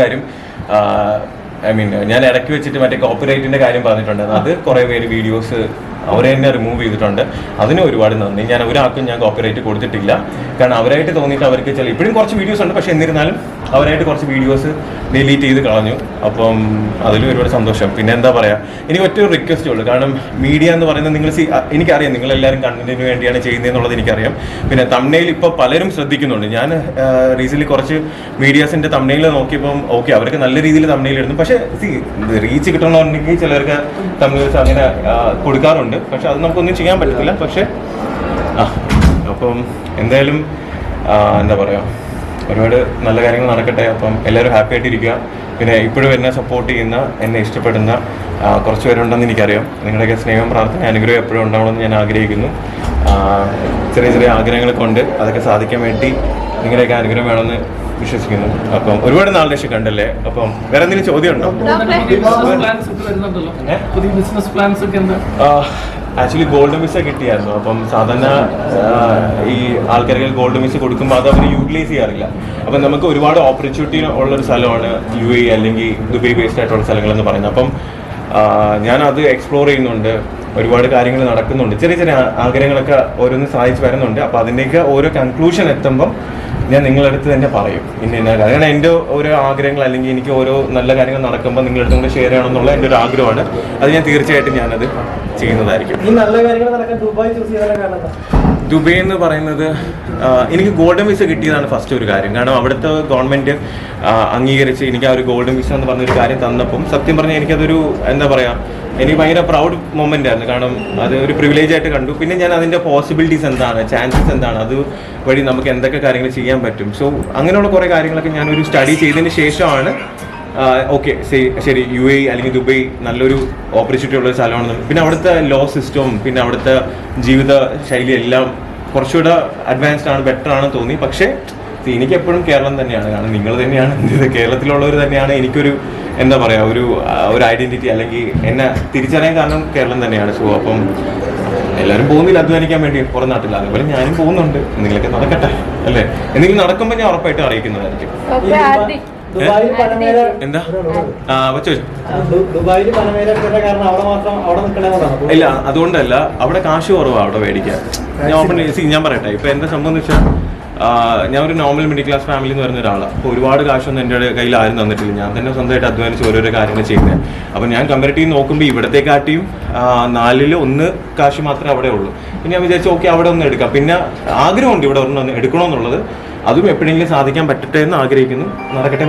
കാര്യം I mean ഞാൻ ഇടയ്ക്ക് വെച്ചിട്ട് മറ്റേ കോപ്പറേറ്റിന്റെ കാര്യം പറഞ്ഞിട്ടുണ്ട് അത് കുറേ പേര് വീഡിയോസ് അവരെ തന്നെ റിമൂവ് ചെയ്തിട്ടുണ്ട്. അതിന് ഒരുപാട് നന്ദി. ഞാൻ ഒരാൾക്കും ഞാൻ കോപ്പറേറ്റ് കൊടുത്തിട്ടില്ല. കാരണം അവരായിട്ട് തോന്നിയിട്ട് അവർക്ക് ചില ഇപ്പോഴും കുറച്ച് വീഡിയോസ് ഉണ്ട്. പക്ഷെ എന്നിരുന്നാലും അവരായിട്ട് കുറച്ച് വീഡിയോസ് ഡിലീറ്റ് ചെയ്ത് കളഞ്ഞു. അപ്പം അതിലും ഒരുപാട് സന്തോഷം. പിന്നെ എന്താ പറയാ എനിക്ക് ഒറ്റ റിക്വസ്റ്റേ ഉള്ളൂ. കാരണം മീഡിയ എന്ന് പറയുന്നത് നിങ്ങൾ എനിക്കറിയാം നിങ്ങൾ എല്ലാവരും കണ്ടന്റിന് വേണ്ടിയാണ് ചെയ്യുന്നതെന്നുള്ളത് എനിക്കറിയാം. പിന്നെ തമിഴ്നയിൽ ഇപ്പോൾ പലരും ശ്രദ്ധിക്കുന്നുണ്ട്. ഞാൻ റീസെന്റ് കുറച്ച് മീഡിയാസിന്റെ തമിഴ്നയിൽ നോക്കിയപ്പം ഓക്കെ അവർക്ക് നല്ല രീതിയിൽ തമിഴ്നയിൽ ഇടുന്നു. പക്ഷേ സി റീച്ച് കിട്ടണമെന്നുണ്ടെങ്കിൽ ചിലർക്ക് തമിഴ്സ് അങ്ങനെ കൊടുക്കാറുണ്ട്. പക്ഷെ അത് നമുക്കൊന്നും ചെയ്യാൻ പറ്റത്തില്ല. പക്ഷേ അപ്പം എന്തായാലും എന്താ പറയുക ഒരുപാട് നല്ല കാര്യങ്ങൾ നടക്കട്ടെ. അപ്പം എല്ലാവരും ഹാപ്പി ആയിട്ടിരിക്കുക. പിന്നെ ഇപ്പോഴും എന്നെ സപ്പോർട്ട് ചെയ്യുന്ന എന്നെ ഇഷ്ടപ്പെടുന്ന കുറച്ച് പേരുണ്ടെന്ന് എനിക്കറിയാം. നിങ്ങളുടെയൊക്കെ സ്നേഹം പ്രാർത്ഥന അനുഗ്രഹം എപ്പോഴും ഉണ്ടാവണമെന്ന് ഞാൻ ആഗ്രഹിക്കുന്നു. ചെറിയ ചെറിയ ആഗ്രഹങ്ങൾ കൊണ്ട് അതൊക്കെ സാധിക്കാൻ വേണ്ടി നിങ്ങളുടെയൊക്കെ അനുഗ്രഹം വേണമെന്ന് വിശ്വസിക്കുന്നു. അപ്പം ഒരുപാട് നാളിനെ ശേഷം കണ്ടല്ലേ? അപ്പം വേറെ എന്തെങ്കിലും ചോദ്യം ഉണ്ടോ? ആക്ച്വലി ഗോൾഡ് മിസ് കിട്ടിയായിരുന്നു. അപ്പം സാധാരണ ഈ ആൾക്കാർക്ക് ഗോൾഡ് മിസ് കൊടുക്കുമ്പോൾ അത് അവർ യൂട്ടിലൈസ് ചെയ്യാറില്ല. അപ്പം നമുക്ക് ഒരുപാട് ഓപ്പർച്യൂണിറ്റി ഉള്ളൊരു സ്ഥലമാണ് യു എ അല്ലെങ്കിൽ ദുബൈ ബേസ്ഡ് ആയിട്ടുള്ള സ്ഥലങ്ങളെന്ന് പറയുന്നത്. അപ്പം ഞാൻ അത് എക്സ്പ്ലോർ ചെയ്യുന്നുണ്ട്. ഒരുപാട് കാര്യങ്ങൾ നടക്കുന്നുണ്ട്. ചെറിയ ചെറിയ ആഗ്രഹങ്ങളൊക്കെ ഓരോന്ന് സാധിച്ചു വരുന്നുണ്ട്. അപ്പം അതിന്റെയൊക്കെ ഓരോ കൺക്ലൂഷൻ എത്തുമ്പം ഞാൻ നിങ്ങളുടെ അടുത്ത് തന്നെ പറയും. ഇന്ന ഇന്ന കാരണം എന്റെ ഓരോ ആഗ്രഹങ്ങൾ അല്ലെങ്കിൽ എനിക്ക് ഓരോ നല്ല കാര്യങ്ങൾ നടക്കുമ്പോൾ നിങ്ങളുടെ അടുത്ത് കൂടെ ഷെയർ ചെയ്യണമെന്നുള്ള എന്റെ ഒരു ആഗ്രഹമാണ്. അത് ഞാൻ തീർച്ചയായിട്ടും ഞാനത് ചെയ്യുന്നതായിരിക്കും. ഈ നല്ല കാര്യങ്ങൾ നടക്കാൻ ദുബായ് ചൂസ് ചെയ്യാനുള്ള കാരണം? ദുബൈ എന്ന് പറയുന്നത് എനിക്ക് ഗോൾഡൻ വിസ കിട്ടിയതാണ് ഫസ്റ്റ് ഒരു കാര്യം. കാരണം അവിടുത്തെ ഗവൺമെന്റ് അംഗീകരിച്ച് എനിക്ക് ആ ഒരു ഗോൾഡൻ വിസ എന്ന് പറഞ്ഞൊരു കാര്യം തന്നപ്പം സത്യം പറഞ്ഞാൽ എനിക്കതൊരു എന്താ പറയുക എനിക്ക് ഭയങ്കര പ്രൗഡ് മൊമെന്റ് ആയിരുന്നു. കാരണം അത് ഒരു പ്രിവിലേജ് ആയിട്ട് കണ്ടു. പിന്നെ ഞാൻ അതിന്റെ പോസിബിലിറ്റീസ് എന്താണ് ചാൻസസ് എന്താണ്? അത് വഴി നമുക്ക് എന്തൊക്കെ കാര്യങ്ങൾ ചെയ്യാൻ പറ്റും. സോ അങ്ങനെയുള്ള കുറേ കാര്യങ്ങളൊക്കെ ഞാനൊരു സ്റ്റഡി ചെയ്തതിന് ശേഷമാണ് ഓക്കെ ശരി യു എ അല്ലെങ്കിൽ ദുബൈ നല്ലൊരു ഓപ്പർച്യൂണിറ്റി ഉള്ള ഒരു സ്ഥലമാണ് പിന്നെ അവിടുത്തെ ലോ സിസ്റ്റവും പിന്നെ അവിടുത്തെ ജീവിത ശൈലി എല്ലാം കുറച്ചുകൂടെ അഡ്വാൻസ്ഡ് ആണ് ബെറ്റർ ആണെന്ന് തോന്നി. പക്ഷേ എനിക്ക് എപ്പോഴും കേരളം തന്നെയാണ്. കാരണം നിങ്ങൾ തന്നെയാണ് കേരളത്തിലുള്ളവർ തന്നെയാണ്. എനിക്കൊരു എന്താ പറയുക ഒരു ഒരു ഐഡന്റിറ്റി അല്ലെങ്കിൽ എന്നെ തിരിച്ചറിയാൻ കാരണം കേരളം തന്നെയാണ്. സോ അപ്പം എല്ലാവരും പോകുന്നില്ല അധ്വാനിക്കാൻ വേണ്ടി പുറം നാട്ടിൽ. അതുപോലെ ഞാനും പോകുന്നുണ്ട്. എന്തെങ്കിലുമൊക്കെ നടക്കട്ടെ അല്ലേ? എന്തെങ്കിലും നടക്കുമ്പോൾ ഞാൻ ഉറപ്പായിട്ട് അറിയിക്കുന്നതായിരിക്കും. ഓക്കെ ദുബായിൽ പനമേല എന്താ? ആ വെച്ചോ ഇല്ല അതുകൊണ്ടല്ല അവിടെ കാശ് കുറവാണ് അവിടെ മേടിക്കാൻ. ഞാൻ ഓപ്പൺ ഞാൻ പറയട്ടെ ഇപ്പൊ എന്താ സംഭവം എന്ന് വെച്ചാൽ ഞാൻ ഒരു നോർമൽ മിഡിൽ ക്ലാസ് ഫാമിലി എന്ന് പറയുന്ന ഒരാളാണ് അപ്പോൾ ഒരുപാട് കാശൊന്നും എന്റെ കയ്യിൽ ആരും തന്നിട്ടില്ല. ഞാൻ തന്നെ സ്വന്തമായിട്ട് അധ്വാനിച്ച് ഓരോരോ കാര്യങ്ങൾ ചെയ്യുന്നത് അപ്പോൾ ഞാൻ കമ്പാരിറ്റീവ് നോക്കുമ്പോൾ ഇവിടത്തെ കാട്ടിയും നാലിൽ ഒന്ന് കാശ് മാത്രമേ അവിടെ ഉള്ളൂ. പിന്നെ ഞാൻ വിചാരിച്ചു ഓക്കെ അവിടെ ഒന്ന് എടുക്കാം. പിന്നെ ആഗ്രഹമുണ്ട് ഇവിടെ ഒന്ന് എടുക്കണമെന്നുള്ളത് അതും എപ്പോഴെങ്കിലും സാധിക്കാൻ പറ്റട്ടെ എന്ന് ആഗ്രഹിക്കുന്നു. നടക്കട്ടെ